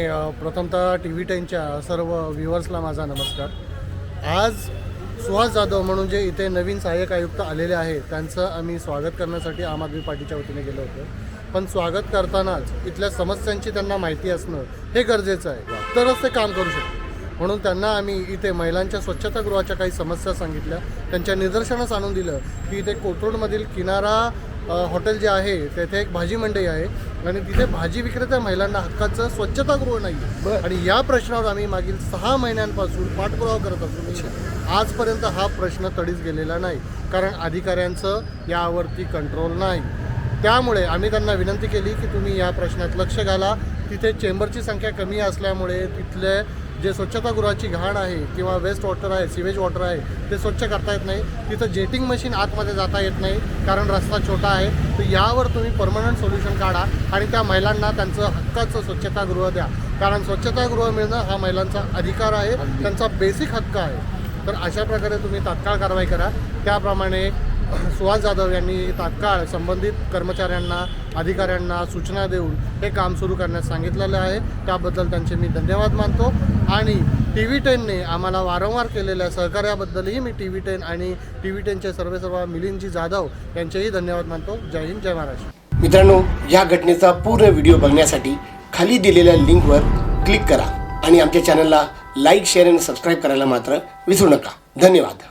प्रथमतः T V टेनच्या सर्व व्ह्युअर्सला माझा नमस्कार. आज सुहास जाधव म्हणून जे इथे नवीन सहाय्यक आयुक्त आलेले आहेत त्यांचं आम्ही स्वागत करण्यासाठी आम आदमी पार्टीच्या वतीने गेलो होतो. पण स्वागत करतानाच इथल्या समस्यांची त्यांना माहिती असणं हे गरजेचं आहे. तरच ते काम करू शकते म्हणून त्यांना आम्ही इथे महिलांच्या स्वच्छतागृहाच्या काही समस्या सांगितल्या. त्यांच्या निदर्शनास आणून दिलं की इथे कोथरूडमधील किनारा हॉटेल जे आहे तेथे एक भाजी मंडई आहे. आणि तिथे भाजी विक्रेत्या महिलांना हक्काचं स्वच्छतागृह नाही आहे. आणि या प्रश्नावर आम्ही मागील सहा महिन्यांपासून पाठपुरावा करत असून आजपर्यंत हा प्रश्न तडीस गेलेला नाही कारण अधिकाऱ्यांचं यावरती कंट्रोल नाही. त्यामुळे आम्ही त्यांना विनंती केली की तुम्ही या प्रश्नात लक्ष घाला. तिथे चेंबरची संख्या कमी असल्यामुळे तिथले जे स्वच्छतागृहाची घाण आहे किंवा वेस्ट वॉटर आहे सिवेज वॉटर आहे ते स्वच्छ करता येत नाही. तिथं जेटिंग मशीन आतमध्ये जाता येत नाही कारण रस्ता छोटा आहे. तर यावर तुम्ही परमनंट सोल्युशन काढा आणि त्या महिलांना त्यांचं हक्काचं स्वच्छतागृह द्या. कारण स्वच्छतागृह मिळणं हा महिलांचा अधिकार आहे त्यांचा बेसिक हक्क आहे. तर अशा प्रकारे तुम्ही तात्काळ कारवाई करा. त्याप्रमाणे सुहास जाधव यांनी तात्काळ संबंधित कर्मचाऱ्यांना अधिकाऱ्यांना सूचना देऊन हे काम सुरू करण्यास सांगितलेलं आहे. त्याबद्दल त्यांचे मी धन्यवाद मानतो. आणि टी व्ही टेनने आम्हाला वारंवार केलेल्या सहकार्याबद्दलही मी टी व्ही टेन आणि टी व्ही टेनचे सर्वे सर्व मिलिंदजी जाधव यांचेही धन्यवाद मानतो. जय हिंद जय महाराष्ट्र. मित्रांनो या घटनेचा पूर्ण व्हिडिओ बघण्यासाठी खाली दिलेल्या लिंकवर क्लिक करा आणि आमच्या चॅनलला लाईक शेअर आणि सबस्क्राईब करायला मात्र विसरू नका. धन्यवाद.